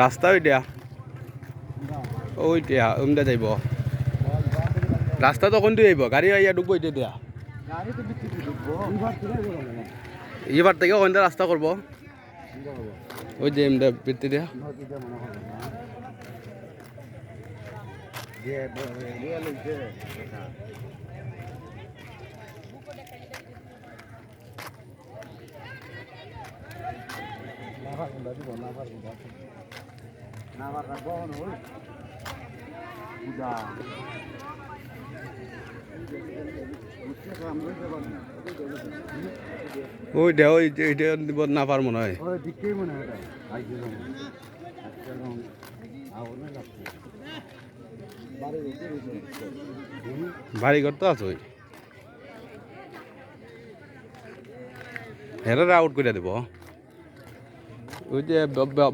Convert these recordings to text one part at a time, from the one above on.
রাস্তা ওইটা? ওইটা ওমদা যাইব। রাস্তা তখন দিয়ে যাইব গাড়ি আইয়া ঢুকবো এটা দিয়া। এবার থেকে ওখান রাস্তা করব। ওই যে এমদা বৃত্তি দিয়া। ওই দে ওই এটা দিব না পার মনে হয় বাড়ি ঘর তো আছে ওই। হেরা আউট করে দেব। ওই যে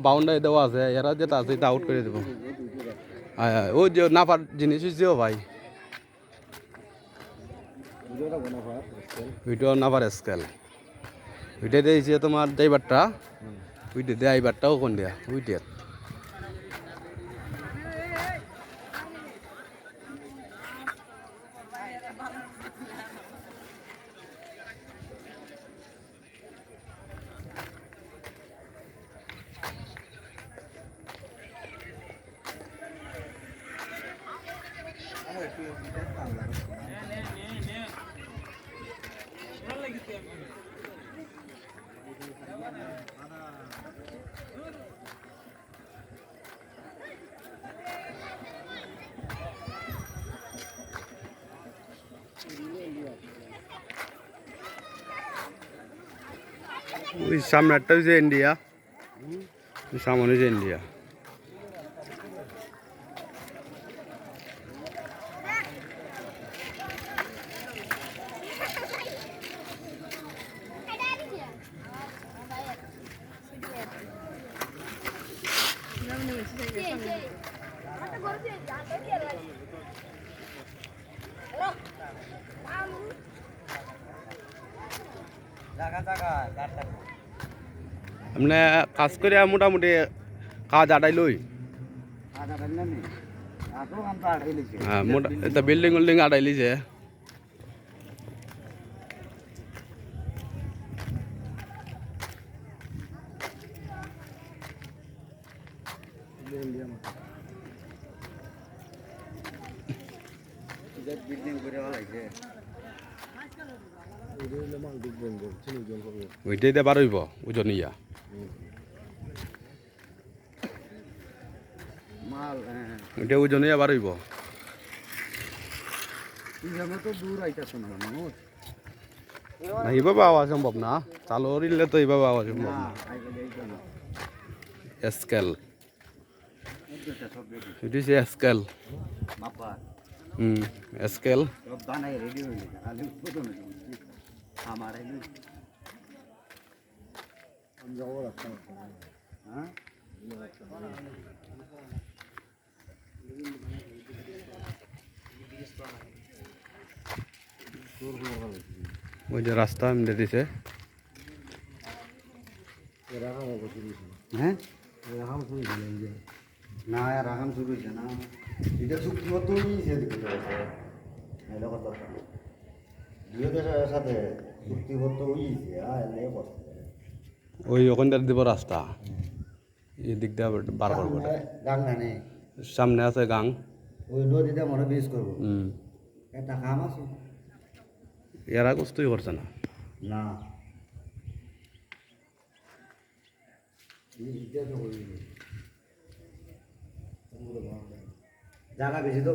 বাউন্ডারি দেওয়া আছে, এরা যেটা আছে, এটা আউট করে দেবো। ওই যে নাফার জিনিস হয়েছেও ভাই। ওইটাও নাফার স্কেল ওইটা দিয়েছে তোমার ড্রাইভারটা। ওইটা দেয় আইবারটাও কোন দেয়া? ওইটা। ওই সামনে একটা হচ্ছে ইন্ডিয়া ওই সামনে হচ্ছে ইন্ডিয়া আপনি কাজ করে মোটামুটি কাজ আটাই লই হ্যাঁ বিল্ডিং উল্ডিং আটাই লিছে ওইটাই হইব ওজন ইয়া হ্যাঁ ওইটা ওজন ইয়া এইভাবে আওয়া সম্ভব না। চালু করিলে তো এইভাবে আওয়া সম্ভব না। স্কেল এটা সব রেডি এটা হচ্ছে স্কেল মাপা হুম স্কেল সব বানাই রেডি হইলে খালি প্রথমে আমার আইলে হ্যাঁ ওই যে রাস্তা এমনি দিছে হ্যাঁ না আর আগাম শুরু হয়েছে না। এটা চুক্তি এটা কথা দুই দেশের সাথে চুক্তিবদ্ধ হয়েছে হ্যাঁ এনে ওই ওখানটার দিব রাস্তা। এই দিক দিয়ে বার করব। গাং গানে সামনে আছে গাং। ওই নদীতে মনে বীজ করব। হুম। একটা কাম আছে। এরা কষ্টই করছে না। না। জায়গা বেশি তো